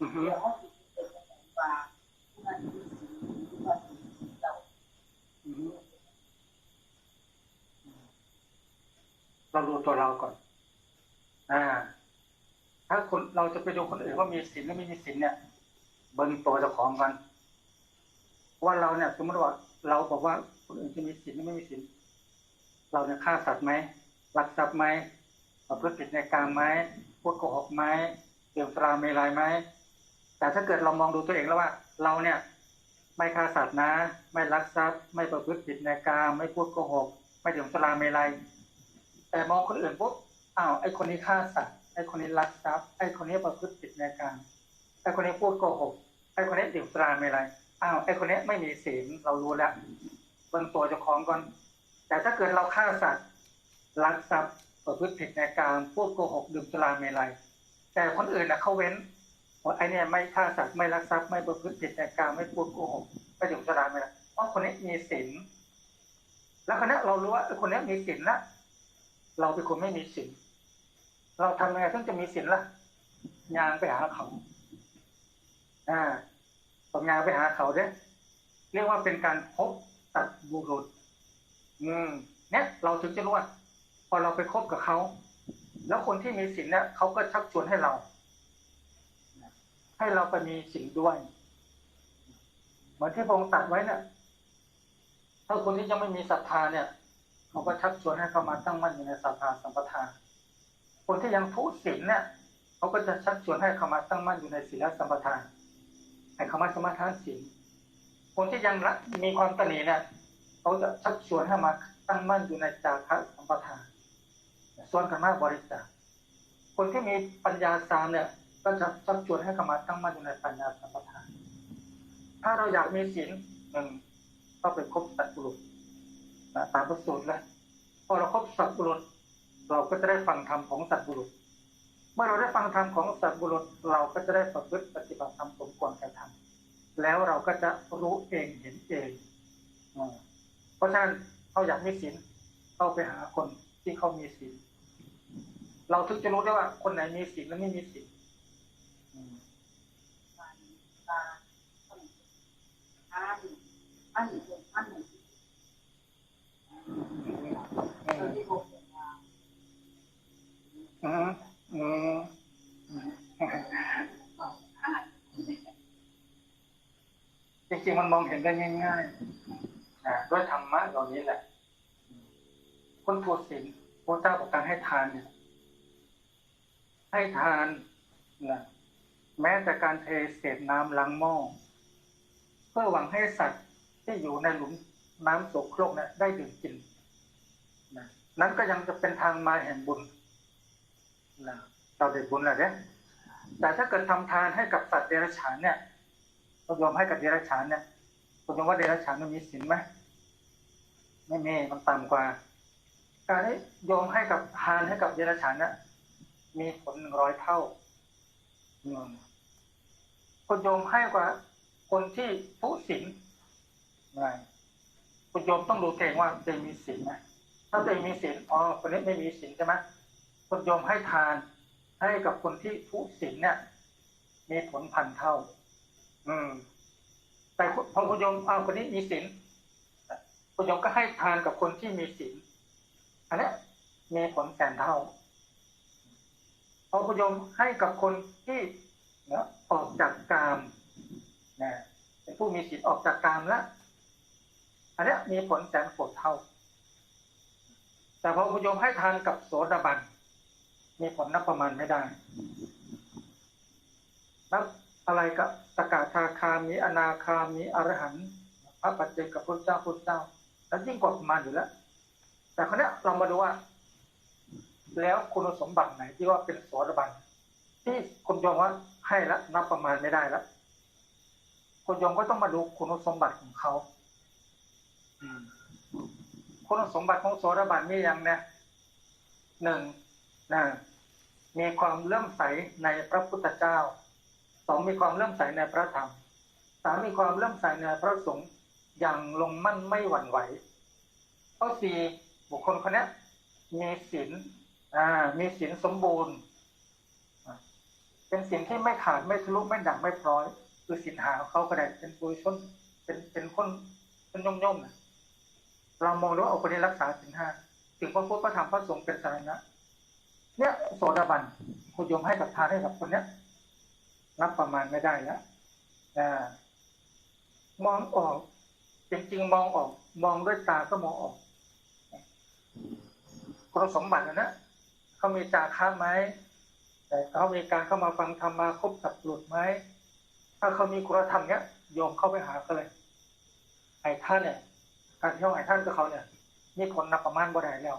อือฮึเราดูตัวเราก่อน อ่า ถ้าคนเราจะไปดูคนอื่นว่ามีศีลหรือไม่มีศีลเนี่ย เบิ่งตัวเจ้าของกัน ว่าเราเนี่ยสมมติว่าเราบอกว่าคนอื่นจะมีศีลหรือไม่มีศีลเราเนี่ยฆ่าสัตว์ไหมลักทรัพย์ไหมประพฤติผิดในกามไหมพูดโกหกไหมดื่มสุราเมลัยไหม แต่ถ้าเกิดเรามองดูตัวเองแล้วว่า เราเนี่ยไม่ฆ่าสัตว์นะ ไม่ลักทรัพย์ ไม่ประพฤติผิดในกามไม่พูดโกหก ไม่ดื่มสุราเมลัย แต่มองคนอื่นปุ๊บอ้าวไอ้คนนี้ฆ่าสัตว์ไอ้คนนี้ลักทรัพย์ไอ้คนนี้ประพฤติผิดในกามไอ้คนนี้พูดโกหกไอ้คนนี้ดื่มสุราเมลัยอ้าวไอ้คนนี้ไม่มีศีลเรารู้แล้วเบิ่งตัวเจ้าของก่อน แต่ถ้าเกิดเราฆ่าสัตว์ลักทรัพย์ประพฤติผิดในกามพูดโกหกดื่มสุราเมลัย แต่คนอื่นนะเขาเว้น ว่าไอเนี่ยไม่ฆ่าสัตว์ไม่ลักทรัพย์ไม่ประพฤติผิดในกามไม่พูดโกหกไม่ดื่มสุราเมลัยเพราะคนนี้มีศีลแล้วคนนี้เรารู้ว่าคนนี้มีศีลละเราเป็นคนไม่มีศีลเราทำยังไงถึงจะมีศีลล่ะยางไปหาเขา อ่าผมยางไปหาเขาเด้เรียกว่าเป็นการพบตัดบุรุษ อืม เนี่ย เราถึงจะรู้ว่าพอเราไปคบกับเขา แล้วคนที่มีศีลเนี่ยเขาก็ชักชวนให้เรา ให้เราไปมีศีลด้วย เหมือนที่พงค์ตัดไว้เนี่ยถ้าคนที่ยังไม่มีศรัทธาเนี่ยเขาก็ชักชวนให้เขามาตั้งมั่นอยู่ในศรัทธาสัมปทานคนที่ยังทุศีลเนี่ยเขาก็จะชักชวนให้เขามาตั้งมั่นอยู่ในศีลสัมปทานให้เขามาสมาทานศีลคนที่ยังละมีความตนีเนี่ยเขาจะชักชวนให้มาตั้งมั่นอยู่ในจาคะสัมปทานส่วนกันมากบริจาคคนที่มีปัญญาสามเนี่ย ก็จะชักชวนให้เขามตั้งมั่นอยู่ในปัญญาสัมปทานถ้าเราอยากมีศีลหนึ่งก็ไปคบสัตว์บุรุษตามพระสูตรเลยพอเราคบสัตว์บุรุษ เราก็จะได้ฟังธรรมของสัตว์บุรุษ เมื่อเราได้ฟังธรรมของสัตว์บุรุษ เราก็จะได้ประพฤติปฏิบัติธรรมสมควรแก่ธรรมแล้วเราก็จะรู้เองเห็นเองเพราะฉะนั้นเขาอยากมีศีลเข้าไปหาคนที่เขามีศีลเราถึงจะรู้ได้ว่าคนไหนมีศีลและไม่มีศีลอืม การการอัน อันหนึ่งอันหนึ่งออที่บออืมอืมจริงๆมันมองเห็นได้ง่ายๆอ่าด้วยธรรมะเหล่านี้แหละคนถูกศีลพระเจ้าบอกการให้ทานเนี่ย ให้ทานนะแม้แต่การเทเศษน้ำล้างหม้อเพื่อหวังให้สัตว์ ที่อยู่ในหลุมน้ำโสโครกเนี่ยได้ดื่มกินนะนั้นก็ยังจะเป็นทางมาแห่งบุญนะเราได้บุญแหละเนี่ยแต่ถ้าเกิดทำทานให้กับสัตว์เดรัจฉานเนี่ยก็ยอมให้กับเดรัจฉานเนี่ยคุณยอมว่าเดรัจฉานมันมีศีลไหมไม่มีมันต่ำกว่า การที่โยมให้กับทานให้กับเดรัจฉานเนี่ยมีผลหนึ่งร้อยเท่าคุณโยมให้กว่าคนที่ผู้ศีล ไงคุณโยมต้องดูตัวเองว่าตัวเองมีศีลไหมถ้าตัวเองมีศีลอ๋อคนนี้ไม่มีศีลใช่ไหมคุณโยมให้ทานให้กับคนที่ผู้ศีลเนี่ย มีผลพันเท่า อืม แต่พอคุณโยมเอาคนนี้มีศีลคุณโยมก็ให้ทานกับคนที่มีศีลอันนี้มีผลแสนเท่าพอคุณโยมให้กับคนที่เนาะออกจากกามนะเป็นผู้มีศีลออกจากกามแล้ว อันนี้มีผลแสนโกดเท่า แต่พอคุณโยมให้ทานกับโสดาบัน มีผลนับประมาณไม่ได้นับอะไรกับสกทาคามีอนาคามีอรหันต์พระปัจเจกกับพระเจ้าพระเจ้า แล้วยิ่งกว่าประมาณอยู่แล้ว แต่คราวเนี้เรามาดูว่า แล้วคุณสมบัติไหนที่ว่าเป็นโสดาบันที่คุณโยมว่าให้แล้วนับประมาณไม่ได้แล้วคุณโยมก็ต้องมาดูคุณสมบัติของเขา คุณสมบัติของโสดาบันมีอย่างเนี้ยหนึ่งนะมีความเลื่อมใสในพระพุทธเจ้าสองมีความเลื่อมใสในพระธรรมสามมีความเลื่อมใสในพระสงฆ์อย่างลงมั่นไม่หวั่นไหวข้อสี่บุคคลคนนี้มีศีลอ่ามีศีลสมบูรณ์ เป็นสิ่งที่ไม่ขาดไม่ทะลุไม่ดังไม่พร้อย คือสินหาของเขาก็ได้เป็นปุถุชนเป็นเป็นคนเป็นย่อมย่อมนะ เรามองดูว่าเอาคนนี้รักษาสินห้าถึงพระพุทธพระธรรมพระสงฆ์เป็นสาระเนี่ยโสดาบันคุณโยมให้กับทานให้กับคนเนี้ยนับประมาณไม่ได้แล้วมองออก จริงๆ มองออก มองด้วยตาก็มองออกคุณสมบัตินะนะเขามีจาค้าไหมแต่เขามีการเข้ามาฟังธรรมมาคบสับหลุดไหมถ้าเขามีคุณธรรมเนี้ยโยมเข้าไปหาเขาเลยไอ้ท่านเนี่ย การเที่ยวไอ้ท่านกับเขาเนี่ย มีผลนับประมาณบ่ได้แล้ว